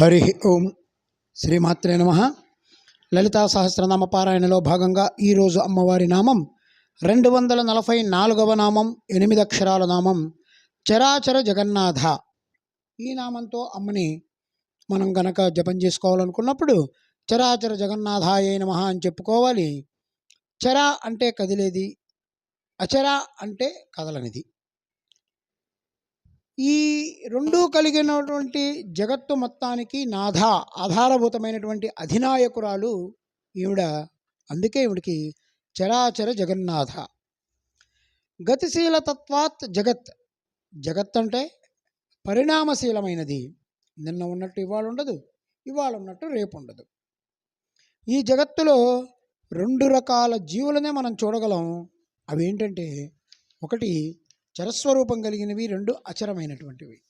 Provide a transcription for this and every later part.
హరి ఓం శ్రీమాత్రే నమ. లలితా సహస్రనామ పారాయణలో భాగంగా ఈరోజు అమ్మవారి నామం రెండు వందల నలభై నాలుగవ నామం ఎనిమిది అక్షరాల నామం చరాచర జగన్నాథ. ఈ నామంతో అమ్మని మనం గనక జపం చేసుకోవాలనుకున్నప్పుడు చరాచర జగన్నాథాయ నమ అని చెప్పుకోవాలి. చర అంటే కదిలేది అచర అంటే కదలనిది. ఈ రెండు కలిగినటువంటి జగత్తు మొత్తానికి నాథ ఆధారభూతమైనటువంటి అధినాయకురాలు ఈవిడ. అందుకే ఈవిడికి చరాచర జగన్నాథ. గతిశీల తత్వాత్ జగత్. జగత్ అంటే పరిణామశీలమైనది. నిన్న ఉన్నట్టు ఇవాళ ఉండదు ఇవాళ ఉన్నట్టు రేపు ఉండదు. ఈ జగత్తులో రెండు రకాల జీవులనే మనం చూడగలం. అవి ఏంటంటే ఒకటి చరస్వరూపం కలిగినవి రెండు అచరమైనటువంటివి.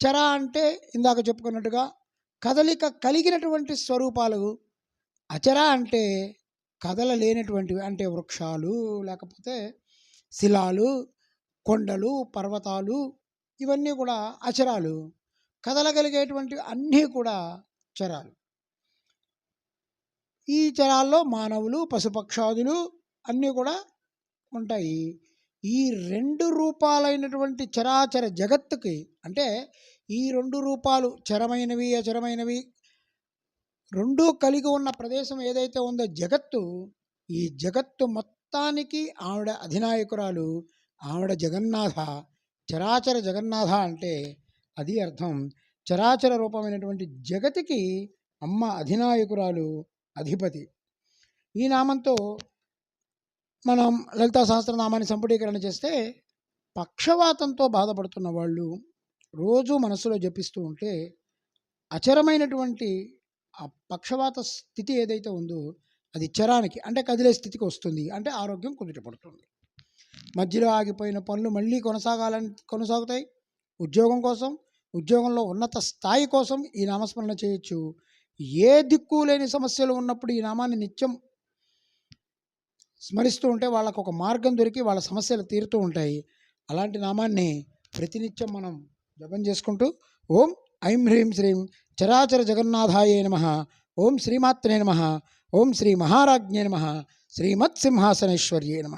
చర అంటే ఇందాక చెప్పుకున్నట్టుగా కదలిక కలిగినటువంటి స్వరూపాలు. అచర అంటే కదల లేనటువంటివి అంటే వృక్షాలు లేకపోతే శిలాలు కొండలు పర్వతాలు ఇవన్నీ కూడా అచరాలు. కదలగలిగేటువంటి అన్నీ కూడా చరాలు. ఈ చరాల్లో మానవులు పశుపక్షాదులు అన్నీ కూడా ఉంటాయి. ఈ రెండు రూపాలైనటువంటి చరాచర జగత్తుకి అంటే ఈ రెండు రూపాలు చరమైనవి అచరమైనవి రెండూ కలిగి ఉన్న ప్రదేశం ఏదైతే ఉందో జగత్తు ఈ జగత్తు మొత్తానికి ఆవిడ అధినాయకురాలు ఆవిడ జగన్నాథ చరాచర జగన్నాథ అంటే అది అర్థం. చరాచర రూపమైనటువంటి జగతికి అమ్మ అధినాయకురాలు అధిపతి. ఈ నామంతో మనం లలితా సహస్రనామాన్ని సంపుటీకరణ చేస్తే పక్షవాతంతో బాధపడుతున్న వాళ్ళు రోజు మనసులో జపిస్తూ ఉంటే అచరమైనటువంటి ఆ పక్షవాత స్థితి ఏదైతే ఉందో అది చరానికి అంటే కదిలే స్థితికి వస్తుంది. అంటే ఆరోగ్యం కుదుటపడుతుంది. మధ్యలో ఆగిపోయిన పనులు మళ్ళీ కొనసాగాలని కొనసాగుతాయి. ఉద్యోగం కోసం ఉద్యోగంలో ఉన్నత స్థాయి కోసం ఈ నామస్మరణ చేయొచ్చు. ఏ దిక్కు లేని సమస్యలు ఉన్నప్పుడు ఈ నామాన్ని నిత్యం స్మరిస్తూ ఉంటే వాళ్ళకు ఒక మార్గం దొరికి వాళ్ళ సమస్యలు తీరుతూ ఉంటాయి. అలాంటి నామాన్ని ప్రతినిత్యం మనం జపం చేసుకుంటూ ఓం ఐం హ్రీం శ్రీం చరాచర జగన్నాథాయ నమ. ఓం శ్రీమాత్రే నమ. ఓం శ్రీ మహారాజ్ఞే నమ. శ్రీమత్సింహాసనేశ్వర్యే నమ.